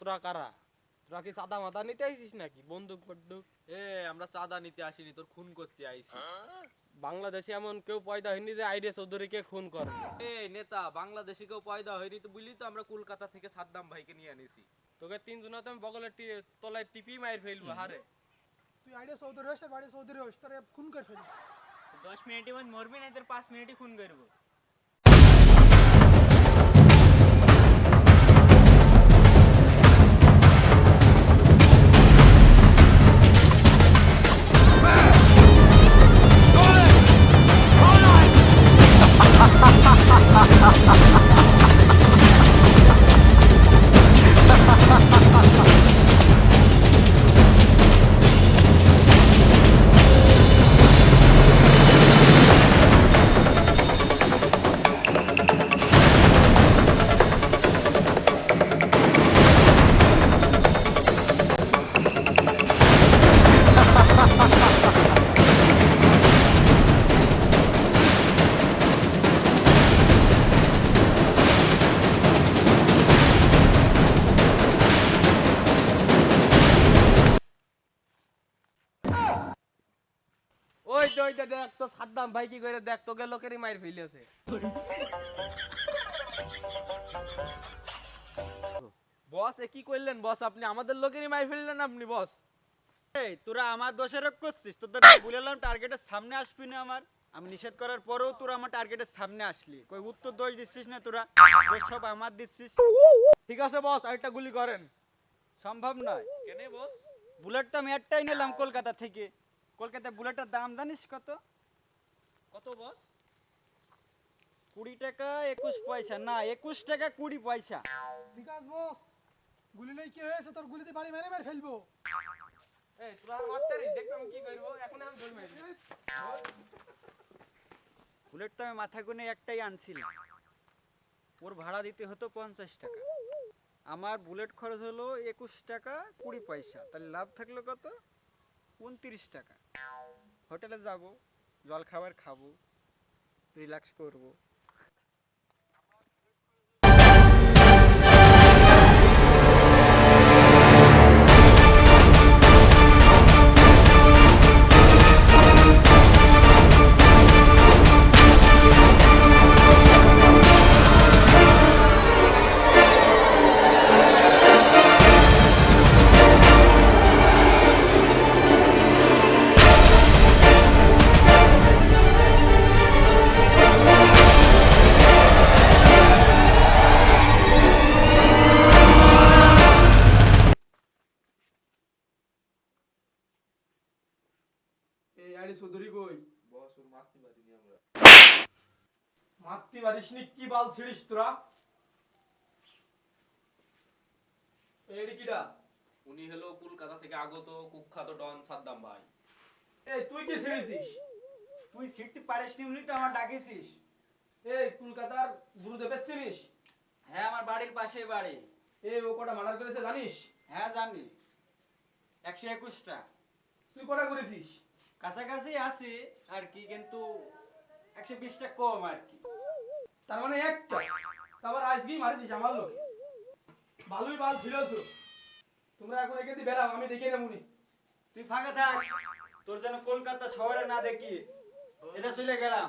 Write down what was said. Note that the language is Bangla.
তোরা কারা? তোরা কি চাঁদা মাথা নিতে আইছিস নাকি? বন্দুক বন্দুক এ আমরা চাঁদা নিতে আসিনি তোর খুন করতে আইছি বাংলাদেশে এমন কেউ পয়দা হয়নি যে আইডিয়া চৌধুরীকে খুন করে। এই নেতা বাংলাদেশি কেউ পয়দা হয়নি তো বুঝলি তো আমরা কলকাতা থেকে সাদ্দাম ভাইকে নিয়ে আনিছি। তোকে তিনজনাতে আমি বগলের তলায় টিপি মাইর ফেলব হারে। তুই আইডিয়া চৌধুরী হোস আর বাড়ি চৌধুরী হোস তোর খুন করে ফেলি দশ মিনিটের মধ্যে মরবি না তোর পাঁচ মিনিটই খুন করব। ওই ওইটা দেখ তো সাদ্দাম ভাই কি করে দেখ তোকে লোকেরই মাইর ফেলেছে বস এ কি করলেন বস? আপনি আমাদের লোকেরই মাই ফেললেন আপনি বস। এই তোরা আমার দোষারোপ করছিস? তোদের বলেলাম টার্গেটের সামনে আসবি না আমার। আমি নিষেধ করার পরেও তোরা আমার টার্গেটের সামনে আসলি। কই উত্তর দোষ দিচ্ছিস না তোরা? দোষ সব আমার দিচ্ছিস। ঠিক আছে বস আরেকটা গুলি করেন। সম্ভব নয়। কেনে বস? বুলেট তো আমি একটাই নিলাম কলকাতা থেকে। কলকাতায় বুলেটের দাম জানিস কত? কত বস কুড়ি টাকা একুশ পয়সা। না একুশ টাকা কুড়ি পয়সা। বিকাশ বস গুলি নেই কি হয়েছে? তোর গুলিতে বাড়ি মেরে মেরে ফেলব। এই তোরা মারতে রে দেখবে আমি কি করব। এখন আমি ধরে মারি বুলেট তো আমি মাথা গুনে একটাই আনছিলাম। ওর ভাড়া দিতে হতো পঞ্চাশ টাকা। আমার বুলেট খরচ হলো একুশ টাকা কুড়ি পয়সা। তাহলে লাভ থাকল কত? উনত্রিশ টাকা। হোটেলে যাব জলখাবার খাব রিল্যাক্স করব। চৌধুরী কই? বস ওর মারতে পারিনি আমরা। মারতে পারিস নি কি বাল ছিড়িস তোরা? এই কিডা উনি হলো কলকাতা থেকে আগত কুখ্যাত ডন সাদ্দাম ভাই। এই তুই কি ছিড়িছিস? তুই সিটটি পারিস নি উনি তো আমার ডাকেছিস এই কলকাতার গুরুদেবের চিনিস হ্যাঁ আমার বাড়ির পাশে বাড়ি। এই ও কটা মার্ডার করেছে জানিস? হ্যাঁ জানি। একশো একুশটা। তুই কটা করেছিস? কাছাকাছি আছি আর কি, কিন্তু একশো বিশটা কম আর কি। তার মানে একটা। তারপর আজকেই মারিছিস আমার লোক। ভালোই বাল ছিড়েছ তোমরা এখন একে দিয়ে বেরাও আমি দেখে নেবুনি তুই ফাঁকা থাক, তোর যেন কলকাতা শহরে না দেখি। এটা চলে গেলাম।